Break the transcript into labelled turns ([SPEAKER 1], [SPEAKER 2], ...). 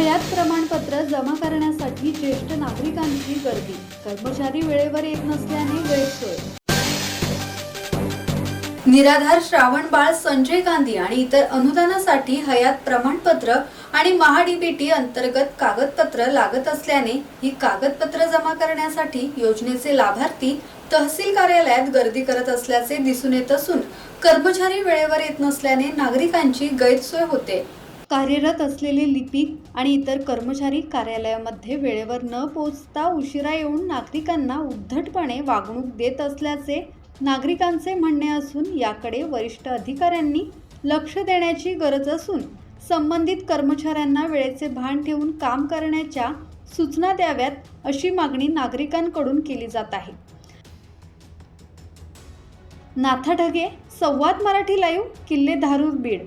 [SPEAKER 1] हयात प्रमाणपत्र जमा करण्यासाठी ज्येष्ठ नागरिकांची गर्दी. कर्मचारी वेळेवर येत नसल्याने गैरसोय. निराधार श्रावण बाळ संजय गांधी आणि इतर अनुदानासाठी हयात प्रमाणपत्र आणि महाडीबीटी अंतर्गत कागदपत्र लागत असल्याने ही कागदपत्र जमा करण्यासाठी योजनेचे लाभार्थी तहसील कार्यालयात गर्दी करत असल्याचे दिसून येत असून कर्मचारी वेळेवर येत नसल्याने नागरिकांची गैरसोय होते. कार्यरत असलेले लिपिक आणि इतर कर्मचारी कार्यालयामध्ये वेळेवर न पोचता उशिरा येऊन नागरिकांना उद्धटपणे वागणूक देत असल्याचे नागरिकांचे म्हणणे असून याकडे वरिष्ठ अधिकाऱ्यांनी लक्ष देण्याची गरज असून संबंधित कर्मचाऱ्यांना वेळेचे भान ठेवून काम करण्याच्या सूचना द्याव्यात अशी मागणी नागरिकांकडून केली जात आहे. नाथा ढगे संवाद मराठी लाईव्ह किल्ले धारूर बीड.